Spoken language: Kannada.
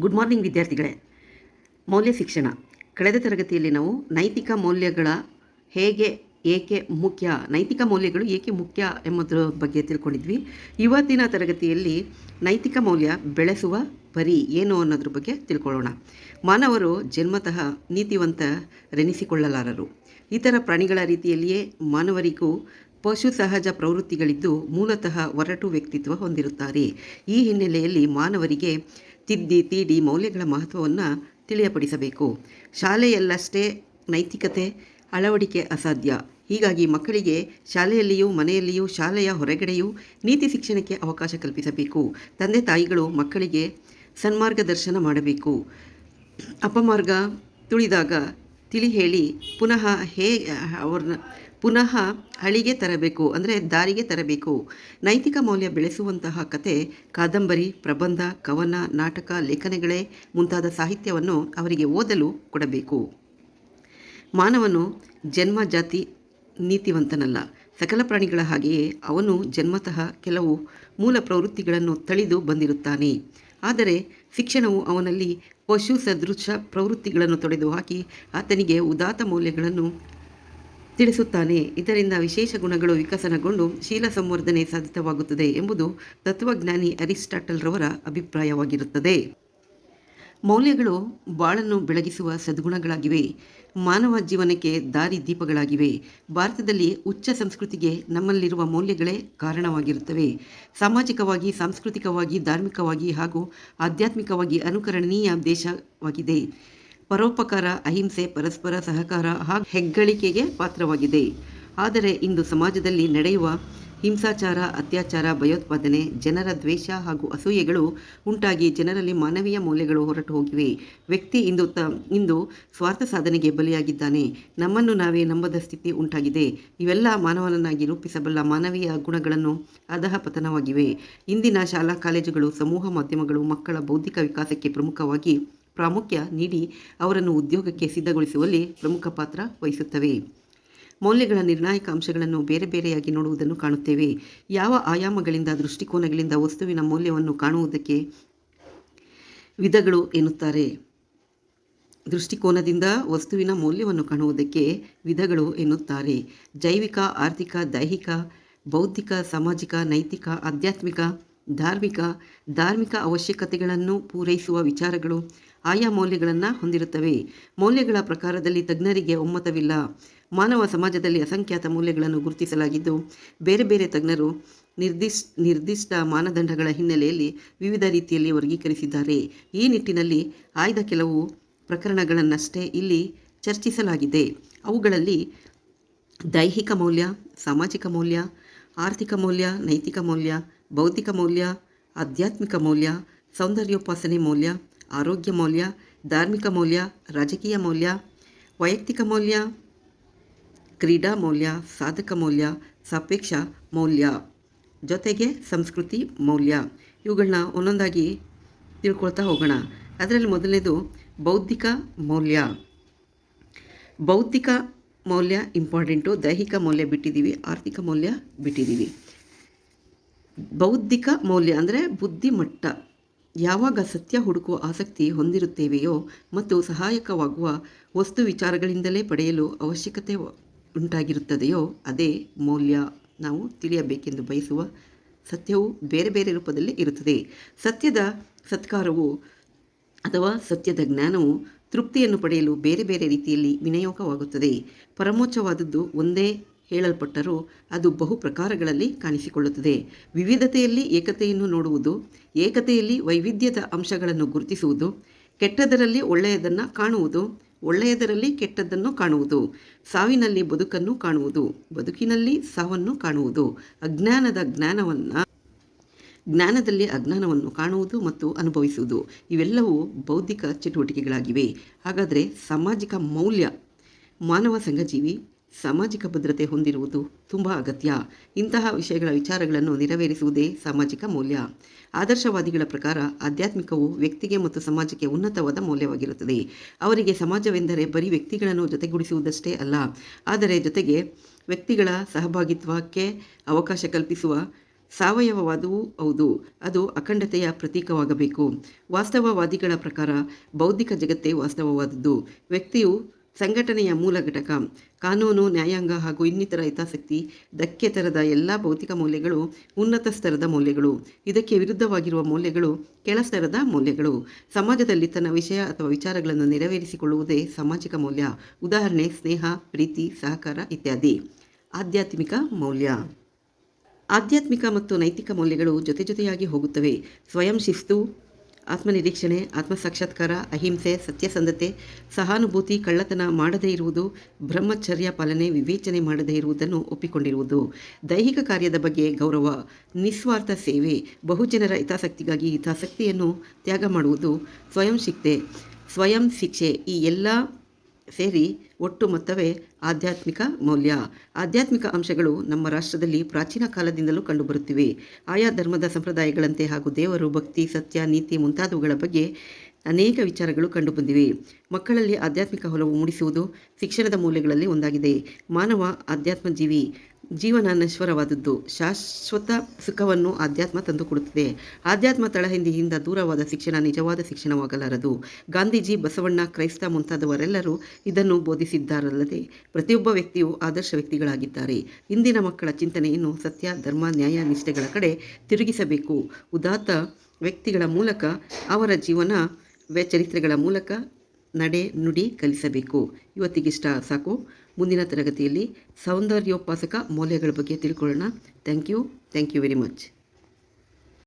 ಗುಡ್ ಮಾರ್ನಿಂಗ್ ವಿದ್ಯಾರ್ಥಿಗಳೇ. ಮೌಲ್ಯ ಶಿಕ್ಷಣ. ಕಳೆದ ತರಗತಿಯಲ್ಲಿ ನಾವು ನೈತಿಕ ಮೌಲ್ಯಗಳ ಹೇಗೆ, ಏಕೆ ಮುಖ್ಯ, ನೈತಿಕ ಮೌಲ್ಯಗಳು ಏಕೆ ಮುಖ್ಯ ಎಂಬುದರ ಬಗ್ಗೆ ತಿಳ್ಕೊಂಡಿದ್ವಿ. ಇವತ್ತಿನ ತರಗತಿಯಲ್ಲಿ ನೈತಿಕ ಮೌಲ್ಯ ಬೆಳೆಸುವ ಪರಿ ಏನು ಅನ್ನೋದ್ರ ಬಗ್ಗೆ ತಿಳ್ಕೊಳ್ಳೋಣ. ಮಾನವರು ಜನ್ಮತಃ ನೀತಿವಂತರೆನಿಸಿಕೊಳ್ಳಲಾರರು. ಇತರ ಪ್ರಾಣಿಗಳ ರೀತಿಯಲ್ಲಿಯೇ ಮಾನವರಿಗೂ ಪಶು ಸಹಜ ಪ್ರವೃತ್ತಿಗಳಿದ್ದು ಮೂಲತಃ ಒರಟು ವ್ಯಕ್ತಿತ್ವ ಹೊಂದಿರುತ್ತಾರೆ. ಈ ಹಿನ್ನೆಲೆಯಲ್ಲಿ ಮಾನವರಿಗೆ ತಿದ್ದಿ ತೀಡಿ ಮೌಲ್ಯಗಳ ಮಹತ್ವವನ್ನು ತಿಳಿಯಪಡಿಸಬೇಕು. ಶಾಲೆಯಲ್ಲಷ್ಟೇ ನೈತಿಕತೆ, ಅಳವಡಿಕೆ ಅಸಾಧ್ಯ. ಹೀಗಾಗಿ ಮಕ್ಕಳಿಗೆ ಶಾಲೆಯಲ್ಲಿಯೂ, ಮನೆಯಲ್ಲಿಯೂ, ಶಾಲೆಯ ಹೊರಗಡೆಯೂ ನೀತಿ ಶಿಕ್ಷಣಕ್ಕೆ ಅವಕಾಶ ಕಲ್ಪಿಸಬೇಕು. ತಂದೆ ತಾಯಿಗಳು ಮಕ್ಕಳಿಗೆ ಸನ್ಮಾರ್ಗದರ್ಶನ ಮಾಡಬೇಕು. ಅಪಮಾರ್ಗ ತುಳಿದಾಗ ತಿಳಿ ಹೇಳಿ, ಪುನಃ ಹೇ, ಅವ್ರನ್ನ, ಪುನಃ ಹಳಿಗೆ ತರಬೇಕು, ಅಂದರೆ ದಾರಿಗೆ ತರಬೇಕು. ನೈತಿಕ ಮೌಲ್ಯ ಬೆಳೆಸುವಂತಹ ಕತೆ, ಕಾದಂಬರಿ, ಪ್ರಬಂಧ, ಕವನ, ನಾಟಕ, ಲೇಖನಗಳೇ ಮುಂತಾದ ಸಾಹಿತ್ಯವನ್ನು ಅವರಿಗೆ ಓದಲು ಕೊಡಬೇಕು. ಮಾನವನು ಜನ್ಮ, ಜಾತಿ, ನೀತಿವಂತನಲ್ಲ. ಸಕಲ ಪ್ರಾಣಿಗಳ ಹಾಗೆಯೇ ಅವನು ಜನ್ಮತಃ ಕೆಲವು ಮೂಲ ಪ್ರವೃತ್ತಿಗಳನ್ನು ತಳಿದು ಬಂದಿರುತ್ತಾನೆ. ಆದರೆ ಶಿಕ್ಷಣವು ಅವನಲ್ಲಿ ಪಶು ಸದೃಶ ಪ್ರವೃತ್ತಿಗಳನ್ನು ತೊಡೆದುಹಾಕಿ ಆತನಿಗೆ ಉದಾತ್ತ ಮೌಲ್ಯಗಳನ್ನು ತಿಳಿಸುತ್ತಾನೆ. ಇದರಿಂದ ವಿಶೇಷ ಗುಣಗಳು ವಿಕಸನಗೊಂಡು ಶೀಲ ಸಂವರ್ಧನೆ ಸಾಧಿತವಾಗುತ್ತದೆ ಎಂಬುದು ತತ್ವಜ್ಞಾನಿ ಅರಿಸ್ಟಾಟಲ್ರವರ ಅಭಿಪ್ರಾಯವಾಗಿರುತ್ತದೆ. ಮೌಲ್ಯಗಳು ಬಾಳನ್ನು ಬೆಳಗಿಸುವ ಸದ್ಗುಣಗಳಾಗಿವೆ. ಮಾನವ ಜೀವನಕ್ಕೆ ದಾರಿ ದೀಪಗಳಾಗಿವೆ. ಭಾರತದಲ್ಲಿ ಉಚ್ಚ ಸಂಸ್ಕೃತಿಗೆ ನಮ್ಮಲ್ಲಿರುವ ಮೌಲ್ಯಗಳೇ ಕಾರಣವಾಗಿರುತ್ತವೆ. ಸಾಮಾಜಿಕವಾಗಿ, ಸಾಂಸ್ಕೃತಿಕವಾಗಿ, ಧಾರ್ಮಿಕವಾಗಿ ಹಾಗೂ ಆಧ್ಯಾತ್ಮಿಕವಾಗಿ ಅನುಕರಣೀಯ ದೇಶವಾಗಿದೆ. ಪರೋಪಕಾರ, ಅಹಿಂಸೆ, ಪರಸ್ಪರ ಸಹಕಾರ ಹಾಗೂ ಹೆಗ್ಗಳಿಕೆಗೆ ಪಾತ್ರವಾಗಿದೆ. ಆದರೆ ಇಂದು ಸಮಾಜದಲ್ಲಿ ನಡೆಯುವ ಹಿಂಸಾಚಾರ, ಅತ್ಯಾಚಾರ, ಭಯೋತ್ಪಾದನೆ, ಜನರ ದ್ವೇಷ ಹಾಗೂ ಅಸೂಯೆಗಳು ಉಂಟಾಗಿ ಜನರಲ್ಲಿ ಮಾನವೀಯ ಮೌಲ್ಯಗಳು ಹೊರಟು ಹೋಗಿವೆ. ವ್ಯಕ್ತಿ ಇಂದು ತ, ಇಂದು ಸ್ವಾರ್ಥ ಸಾಧನೆಗೆ ಬಲಿಯಾಗಿದ್ದಾನೆ. ನಮ್ಮನ್ನು ನಾವೇ ನಂಬದ ಸ್ಥಿತಿ ಉಂಟಾಗಿದೆ. ಇವೆಲ್ಲ ಮಾನವನನ್ನಾಗಿ ರೂಪಿಸಬಲ್ಲ ಮಾನವೀಯ ಗುಣಗಳನ್ನು ಅಧಃಪತನವಾಗಿವೆ ಇಂದಿನ ಶಾಲಾ ಕಾಲೇಜುಗಳು, ಸಮೂಹ ಮಾಧ್ಯಮಗಳು, ಮಕ್ಕಳ ಬೌದ್ಧಿಕ ವಿಕಾಸಕ್ಕೆ ಪ್ರಮುಖವಾಗಿ ಪ್ರಾಮುಖ್ಯ ನೀಡಿ ಅವರನ್ನು ಉದ್ಯೋಗಕ್ಕೆ ಸಿದ್ಧಗೊಳಿಸುವಲ್ಲಿ ಪ್ರಮುಖ ಪಾತ್ರ ವಹಿಸುತ್ತವೆ. ಮೌಲ್ಯಗಳ ನಿರ್ಣಾಯಕ ಅಂಶಗಳನ್ನು ಬೇರೆ ಬೇರೆಯಾಗಿ ನೋಡುವುದನ್ನು ಕಾಣುತ್ತೇವೆ. ಯಾವ ಆಯಾಮಗಳಿಂದ, ದೃಷ್ಟಿಕೋನಗಳಿಂದ ವಸ್ತುವಿನ ಮೌಲ್ಯವನ್ನು ಕಾಣುವುದಕ್ಕೆ ವಿಧಗಳು ಎನ್ನುತ್ತಾರೆ. ದೃಷ್ಟಿಕೋನದಿಂದ ವಸ್ತುವಿನ ಮೌಲ್ಯವನ್ನು ಕಾಣುವುದಕ್ಕೆ ವಿಧಗಳು ಎನ್ನುತ್ತಾರೆ. ಜೈವಿಕ, ಆರ್ಥಿಕ, ದೈಹಿಕ, ಬೌದ್ಧಿಕ, ಸಾಮಾಜಿಕ, ನೈತಿಕ, ಆಧ್ಯಾತ್ಮಿಕ ಧಾರ್ಮಿಕ ಧಾರ್ಮಿಕ ಅವಶ್ಯಕತೆಗಳನ್ನು ಪೂರೈಸುವ ವಿಚಾರಗಳು ಆಯಾ ಮೌಲ್ಯಗಳನ್ನು ಹೊಂದಿರುತ್ತವೆ. ಮೌಲ್ಯಗಳ ಪ್ರಕಾರದಲ್ಲಿ ತಜ್ಞರಿಗೆ ಒಮ್ಮತವಿಲ್ಲ. ಮಾನವ ಸಮಾಜದಲ್ಲಿ ಅಸಂಖ್ಯಾತ ಮೌಲ್ಯಗಳನ್ನು ಗುರುತಿಸಲಾಗಿದ್ದು, ಬೇರೆ ಬೇರೆ ತಜ್ಞರು ನಿರ್ದಿಷ್ ನಿರ್ದಿಷ್ಟ ಮಾನದಂಡಗಳ ಹಿನ್ನೆಲೆಯಲ್ಲಿ ವಿವಿಧ ರೀತಿಯಲ್ಲಿ ವರ್ಗೀಕರಿಸಿದ್ದಾರೆ. ಈ ನಿಟ್ಟಿನಲ್ಲಿ ಆಯ್ದ ಕೆಲವು ಪ್ರಕರಣಗಳನ್ನಷ್ಟೇ ಇಲ್ಲಿ ಚರ್ಚಿಸಲಾಗಿದೆ. ಅವುಗಳಲ್ಲಿ ದೈಹಿಕ ಮೌಲ್ಯ, ಸಾಮಾಜಿಕ ಮೌಲ್ಯ, ಆರ್ಥಿಕ ಮೌಲ್ಯ, ನೈತಿಕ ಮೌಲ್ಯ ಬೌದ್ಧಿಕ ಮೌಲ್ಯ, ಆಧ್ಯಾತ್ಮಿಕ ಮೌಲ್ಯ, ಸೌಂದರ್ಯೋಪಾಸನೆ ಮೌಲ್ಯ, ಆರೋಗ್ಯ ಮೌಲ್ಯ, ಧಾರ್ಮಿಕ ಮೌಲ್ಯ, ರಾಜಕೀಯ ಮೌಲ್ಯ, ವೈಯಕ್ತಿಕ ಮೌಲ್ಯ, ಕ್ರೀಡಾ ಮೌಲ್ಯ, ಸಾಧಕ ಮೌಲ್ಯ, ಸಾಪೇಕ್ಷ ಮೌಲ್ಯ. ಜೊತೆಗೆ ಸಂಸ್ಕೃತಿ ಮೌಲ್ಯ. ಇವುಗಳನ್ನ ಒಂದೊಂದಾಗಿ ತಿಳ್ಕೊಳ್ತಾ ಹೋಗೋಣ. ಅದರಲ್ಲಿ ಮೊದಲನೇದು ಬೌದ್ಧಿಕ ಮೌಲ್ಯ. ಬೌದ್ಧಿಕ ಮೌಲ್ಯ ಇಂಪಾರ್ಟೆಂಟು. ದೈಹಿಕ ಮೌಲ್ಯ ಬಿಟ್ಟಿದ್ದೀವಿ, ಆರ್ಥಿಕ ಮೌಲ್ಯ ಬಿಟ್ಟಿದ್ದೀವಿ. ಬೌದ್ಧಿಕ ಮೌಲ್ಯ ಅಂದರೆ ಬುದ್ಧಿಮಟ್ಟ. ಯಾವಾಗ ಸತ್ಯ ಹುಡುಕುವ ಆಸಕ್ತಿ ಹೊಂದಿರುತ್ತೇವೆಯೋ ಮತ್ತು ಸಹಾಯಕವಾಗುವ ವಸ್ತು ವಿಚಾರಗಳಿಂದಲೇ ಪಡೆಯಲು ಅವಶ್ಯಕತೆ ಉಂಟಾಗಿರುತ್ತದೆಯೋ ಅದೇ ಮೌಲ್ಯ. ನಾವು ತಿಳಿಯಬೇಕೆಂದು ಬಯಸುವ ಸತ್ಯವು ಬೇರೆ ಬೇರೆ ರೂಪದಲ್ಲಿ ಇರುತ್ತದೆ. ಸತ್ಯದ ಸತ್ಕಾರವು ಅಥವಾ ಸತ್ಯದ ಜ್ಞಾನವು ತೃಪ್ತಿಯನ್ನು ಪಡೆಯಲು ಬೇರೆ ಬೇರೆ ರೀತಿಯಲ್ಲಿ ವಿನಿಯೋಗವಾಗುತ್ತದೆ. ಪರಮೋಚ್ಚವಾದದ್ದು ಒಂದೇ ಹೇಳಲ್ಪಟ್ಟರೂ ಅದು ಬಹು ಪ್ರಕಾರಗಳಲ್ಲಿ ಕಾಣಿಸಿಕೊಳ್ಳುತ್ತದೆ. ವಿವಿಧತೆಯಲ್ಲಿ ಏಕತೆಯನ್ನು ನೋಡುವುದು, ಏಕತೆಯಲ್ಲಿ ವೈವಿಧ್ಯದ ಅಂಶಗಳನ್ನು ಗುರುತಿಸುವುದು, ಕೆಟ್ಟದರಲ್ಲಿ ಒಳ್ಳೆಯದನ್ನು ಕಾಣುವುದು, ಒಳ್ಳೆಯದರಲ್ಲಿ ಕೆಟ್ಟದ್ದನ್ನು ಕಾಣುವುದು, ಸಾವಿನಲ್ಲಿ ಬದುಕನ್ನು ಕಾಣುವುದು, ಬದುಕಿನಲ್ಲಿ ಸಾವನ್ನು ಕಾಣುವುದು, ಅಜ್ಞಾನದ ಜ್ಞಾನವನ್ನು, ಜ್ಞಾನದಲ್ಲಿ ಅಜ್ಞಾನವನ್ನು ಕಾಣುವುದು ಮತ್ತು ಅನುಭವಿಸುವುದು, ಇವೆಲ್ಲವೂ ಬೌದ್ಧಿಕ ಚಟುವಟಿಕೆಗಳಾಗಿವೆ. ಹಾಗಾದರೆ ಸಾಮಾಜಿಕ ಮೌಲ್ಯ ಮಾನವ ಸಂಘಜೀವಿ ಸಾಮಾಜಿಕ ಭದ್ರತೆ ಹೊಂದಿರುವುದು ತುಂಬ ಅಗತ್ಯ. ಇಂತಹ ವಿಷಯಗಳ ವಿಚಾರಗಳನ್ನು ನೆರವೇರಿಸುವುದೇ ಸಾಮಾಜಿಕ ಮೌಲ್ಯ. ಆದರ್ಶವಾದಿಗಳ ಪ್ರಕಾರ ಆಧ್ಯಾತ್ಮಿಕವು ವ್ಯಕ್ತಿಗೆ ಮತ್ತು ಸಮಾಜಕ್ಕೆ ಉನ್ನತವಾದ ಮೌಲ್ಯವಾಗಿರುತ್ತದೆ. ಅವರಿಗೆ ಸಮಾಜವೆಂದರೆ ಬರೀ ವ್ಯಕ್ತಿಗಳನ್ನು ಜೊತೆಗೂಡಿಸುವುದಷ್ಟೇ ಅಲ್ಲ, ಆದರೆ ಜೊತೆಗೆ ವ್ಯಕ್ತಿಗಳ ಸಹಭಾಗಿತ್ವಕ್ಕೆ ಅವಕಾಶ ಕಲ್ಪಿಸುವ ಸಾವಯವವಾದವೂ ಹೌದು. ಅದು ಅಖಂಡತೆಯ ಪ್ರತೀಕವಾಗಬೇಕು. ವಾಸ್ತವವಾದಿಗಳ ಪ್ರಕಾರ ಬೌದ್ಧಿಕ ಜಗತ್ತೇ ವಾಸ್ತವವಾದದ್ದು. ವ್ಯಕ್ತಿಯು ಸಂಘಟನೆಯ ಮೂಲ ಘಟಕ, ಕಾನೂನು, ನ್ಯಾಯಾಂಗ ಹಾಗೂ ಇನ್ನಿತರ ಹಿತಾಸಕ್ತಿ, ಧಕ್ಕೆ ತರದ ಎಲ್ಲ ಭೌತಿಕ ಮೌಲ್ಯಗಳು, ಉನ್ನತ ಸ್ತರದ ಮೌಲ್ಯಗಳು, ಇದಕ್ಕೆ ವಿರುದ್ಧವಾಗಿರುವ ಮೌಲ್ಯಗಳು, ಕೆಳ ಸ್ತರದ ಮೌಲ್ಯಗಳು. ಸಮಾಜದಲ್ಲಿ ತನ್ನ ವಿಷಯ ಅಥವಾ ವಿಚಾರಗಳನ್ನು ನೆರವೇರಿಸಿಕೊಳ್ಳುವುದೇ ಸಾಮಾಜಿಕ ಮೌಲ್ಯ, ಉದಾಹರಣೆ, ಸ್ನೇಹ, ಪ್ರೀತಿ, ಸಹಕಾರ ಇತ್ಯಾದಿ. ಆಧ್ಯಾತ್ಮಿಕ ಮೌಲ್ಯ. ಆಧ್ಯಾತ್ಮಿಕ ಮತ್ತು ನೈತಿಕ ಮೌಲ್ಯಗಳು ಜೊತೆ ಜೊತೆಯಾಗಿ ಹೋಗುತ್ತವೆ. ಸ್ವಯಂ ಶಿಸ್ತು ಆತ್ಮನಿರೀಕ್ಷಣೆ, ಆತ್ಮಸಾಕ್ಷಾತ್ಕಾರ, ಅಹಿಂಸೆ, ಸತ್ಯಸಂಧತೆ, ಸಹಾನುಭೂತಿ, ಕಳ್ಳತನ ಮಾಡದೇ ಇರುವುದು, ಬ್ರಹ್ಮಚರ್ಯ ಪಾಲನೆ, ವಿವೇಚನೆ ಮಾಡದೇ ಇರುವುದನ್ನು ಒಪ್ಪಿಕೊಂಡಿರುವುದು. ದೈಹಿಕ ಕಾರ್ಯದ ಬಗ್ಗೆ ಗೌರವ, ನಿಸ್ವಾರ್ಥ ಸೇವೆ, ಬಹುಜನರ ಹಿತಾಸಕ್ತಿಗಾಗಿ ಹಿತಾಸಕ್ತಿಯನ್ನು ತ್ಯಾಗ ಮಾಡುವುದು ಸ್ವಯಂ ಶಿಕ್ಷೆ. ಸ್ವಯಂ ಶಿಕ್ಷೆ ಈ ಎಲ್ಲ ಸೇರಿ ಒಟ್ಟು ಮೊತ್ತವೇ ಆಧ್ಯಾತ್ಮಿಕ ಮೌಲ್ಯ. ಆಧ್ಯಾತ್ಮಿಕ ಅಂಶಗಳು ನಮ್ಮ ರಾಷ್ಟ್ರದಲ್ಲಿ ಪ್ರಾಚೀನ ಕಾಲದಿಂದಲೂ ಕಂಡುಬರುತ್ತಿವೆ. ಆಯಾ ಧರ್ಮದ ಸಂಪ್ರದಾಯಗಳಂತೆ ಹಾಗೂ ದೇವರು, ಭಕ್ತಿ, ಸತ್ಯ, ನೀತಿ ಮುಂತಾದವುಗಳ ಬಗ್ಗೆ ಅನೇಕ ವಿಚಾರಗಳು ಕಂಡುಬಂದಿವೆ. ಮಕ್ಕಳಲ್ಲಿ ಆಧ್ಯಾತ್ಮಿಕ ಒಲವು ಮೂಡಿಸುವುದು ಶಿಕ್ಷಣದ ಮೌಲ್ಯಗಳಲ್ಲಿ ಒಂದಾಗಿದೆ. ಮಾನವ ಆಧ್ಯಾತ್ಮ ಜೀವಿ ಜೀವನ ನಶ್ವರವಾದದ್ದು ಶಾಶ್ವತ ಸುಖವನ್ನು ಆಧ್ಯಾತ್ಮ ತಂದುಕೊಡುತ್ತದೆ. ಆಧ್ಯಾತ್ಮ ತಳಹಿಂದಿಯಿಂದ ದೂರವಾದ ಶಿಕ್ಷಣ ನಿಜವಾದ ಶಿಕ್ಷಣವಾಗಲಾರದು. ಗಾಂಧೀಜಿ, ಬಸವಣ್ಣ, ಕ್ರೈಸ್ತ ಮುಂತಾದವರೆಲ್ಲರೂ ಇದನ್ನು ಬೋಧಿಸಿದ್ದಾರಲ್ಲದೆ ಪ್ರತಿಯೊಬ್ಬ ವ್ಯಕ್ತಿಯು ಆದರ್ಶ ವ್ಯಕ್ತಿಗಳಾಗಿದ್ದಾರೆ. ಇಂದಿನ ಮಕ್ಕಳ ಚಿಂತನೆಯನ್ನು ಸತ್ಯ, ಧರ್ಮ, ನ್ಯಾಯ, ನಿಷ್ಠೆಗಳ ಕಡೆ ತಿರುಗಿಸಬೇಕು. ಉದಾತ್ತ ವ್ಯಕ್ತಿಗಳ ಮೂಲಕ ಅವರ ಜೀವನ ಚರಿತ್ರೆಗಳ ಮೂಲಕ ನಡೆ ನುಡಿ ಕಲಿಸಬೇಕು. ಇವತ್ತಿಗಿಷ್ಟ ಸಾಕು. ಮುಂದಿನ ತರಗತಿಯಲ್ಲಿ ಸೌಂದರ್ಯೋಪಾಸಕ ಮೌಲ್ಯಗಳ ಬಗ್ಗೆ ತಿಳ್ಕೊಳ್ಳೋಣ. Thank you thank you very much